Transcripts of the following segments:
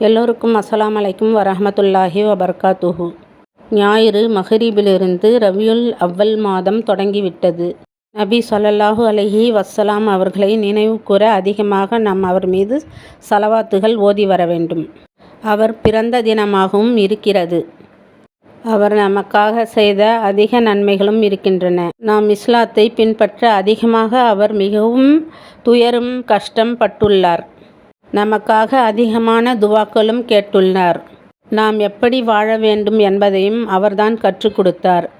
எல்லோருக்கும் அஸ்லாம் அலைக்கும் வரஹ்மத்துல்லாஹி வபர்காத்துஹு. ஞாயிறு மஹரீபிலிருந்து ரவியுல் அவ்வல் மாதம் தொடங்கிவிட்டது. நபி சொல்லல்லாஹு அலஹி வஸ்ஸலாம் அவர்களை நினைவுகூர அதிகமாக நாம் அவர் மீது சலவாத்துகள் ஓதி வர வேண்டும். அவர் பிறந்த தினமாகவும் இருக்கிறது. அவர் நமக்காக செய்த அதிக நன்மைகளும் இருக்கின்றன. நாம் இஸ்லாத்தை பின்பற்ற அதிகமாக அவர் மிகவும் துயரும் கஷ்டம் பட்டுள்ளார். நமக்காக அதிகமான துவாக்களும் கேட்டுள்ளார். நாம் எப்படி வாழ வேண்டும் என்பதையும் அவர்தான் கற்றுக் கொடுத்தார்.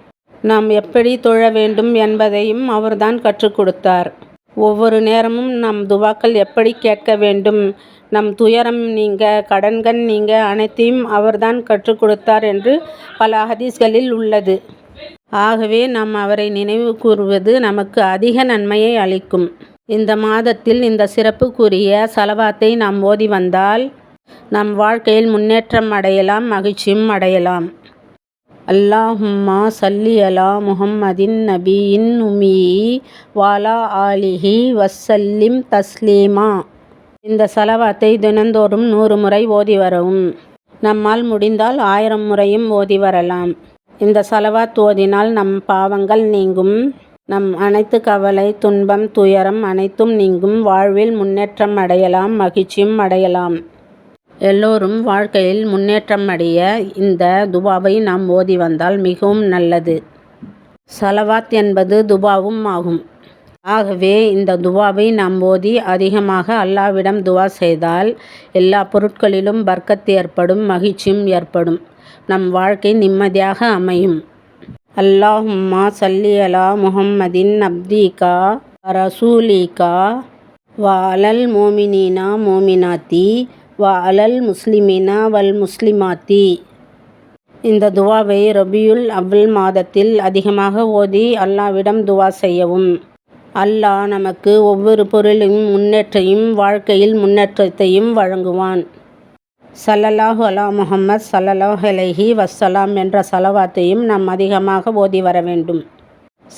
நாம் எப்படி தொழ வேண்டும் என்பதையும் அவர்தான் கற்றுக் கொடுத்தார். ஒவ்வொரு நேரமும் நம் துவாக்கள் எப்படி கேட்க வேண்டும் நம் துயரம் நீங்க கடன்கள் நீங்க அனைத்தையும் அவர்தான் கற்றுக் கொடுத்தார் என்று பல ஹதீஸ்களில் உள்ளது. ஆகவே நாம் அவரை நினைவு கூறுவது நமக்கு அதிக நன்மையை அளிக்கும். இந்த மாதத்தில் இந்த சிறப்புக்குரிய சலவாத்தை நாம் ஓதி வந்தால் நம் வாழ்க்கையில் முன்னேற்றம் அடையலாம் மகிழ்ச்சியும் அடையலாம். அல்லாஹும்மா சல்லி அலா முஹம்மதின் நபியின் உமி வாலா ஆலிஹி வசல்லிம் தஸ்லீமா. இந்த சலவாத்தை தினந்தோறும் நூறு முறை ஓதி வரவும். நம்மால் முடிந்தால் ஆயிரம் முறையும் ஓதி வரலாம். இந்த சலவாத் ஓதினால் நம் பாவங்கள் நீங்கும். நம் அனைத்து கவலை துன்பம் துயரம் அனைத்தும் நீங்கும் வாழ்வில் முன்னேற்றம் அடையலாம் மகிழ்ச்சியும் அடையலாம். எல்லோரும் வாழ்க்கையில் முன்னேற்றம் அடைய இந்த துபாவை நாம் ஓதி வந்தால் மிகவும் நல்லது. சலவாத் என்பது துபாவும் ஆகும். ஆகவே இந்த துவாவை நாம் ஓதி அதிகமாக அல்லாவிடம் துவா செய்தால் எல்லா பொருட்களிலும் பர்க்கத்து ஏற்படும் மகிழ்ச்சியும் ஏற்படும். நம் வாழ்க்கை நிம்மதியாக அமையும். அல்லாஹும்மா சல்லி அலா முஹம்மதின் அப்திகா ரசூலிகா வ அலல் மோமினீனா மோமினாத்தி வ அலல் முஸ்லிமினா வல் முஸ்லிமாத்தி. இந்த துவாவை ரபியுல் அவ்வல் மாதத்தில் அதிகமாக ஓதி அல்லாவிடம் துவா செய்யவும். அல்லாஹ் நமக்கு ஒவ்வொரு பொருளையும் முன்னேற்றையும் வாழ்க்கையில் முன்னேற்றத்தையும் வழங்குவான். சல்லல்லாஹு அலா முகமது சல்லல்லாஹ் அலைஹி வஸ்ஸலாம் என்ற சலவாத்தையும் நாம் அதிகமாக ஓதி வர வேண்டும்.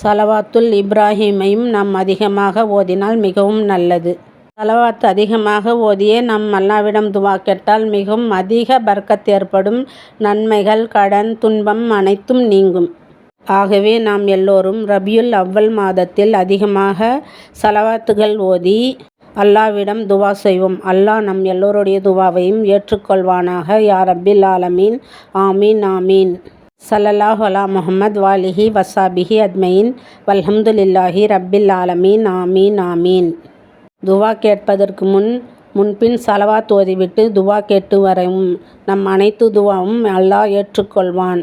சலவாத்துல் இப்ராஹிமையும் நாம் அதிகமாக ஓதினால் மிகவும் நல்லது. சலவாத் அதிகமாக ஓதியே நம் அல்லாவிடம் துவா கேட்டால் மிகவும் அதிக பர்க்கத் ஏற்படும். நன்மைகள் கடன் துன்பம் அனைத்தும் நீங்கும். ஆகவே நாம் எல்லோரும் ரபியுல் அவ்வல் மாதத்தில் அதிகமாக சலவாத்துகள் ஓதி அல்லாவிடம் துவா செய்வோம். அல்லாஹ் நம் எல்லோருடைய துவாவையும் ஏற்றுக்கொள்வானாக. யா ரப்பில் ஆலமீன். ஆமீன் ஆமீன். சல்லல்லாஹு அலா முஹம்மத் வாலிஹி வசாபிஹி அத்மையின் வல்ஹம்துலில்லாஹி ரப்பில் ஆலமீன். ஆமீன் ஆமீன். துவா கேட்பதற்கு முன் முன்பின் சலவா தோதிவிட்டு துவா கேட்டு வரவும் நம் அனைத்து துவாவும் அல்லாஹ் ஏற்றுக்கொள்வான்.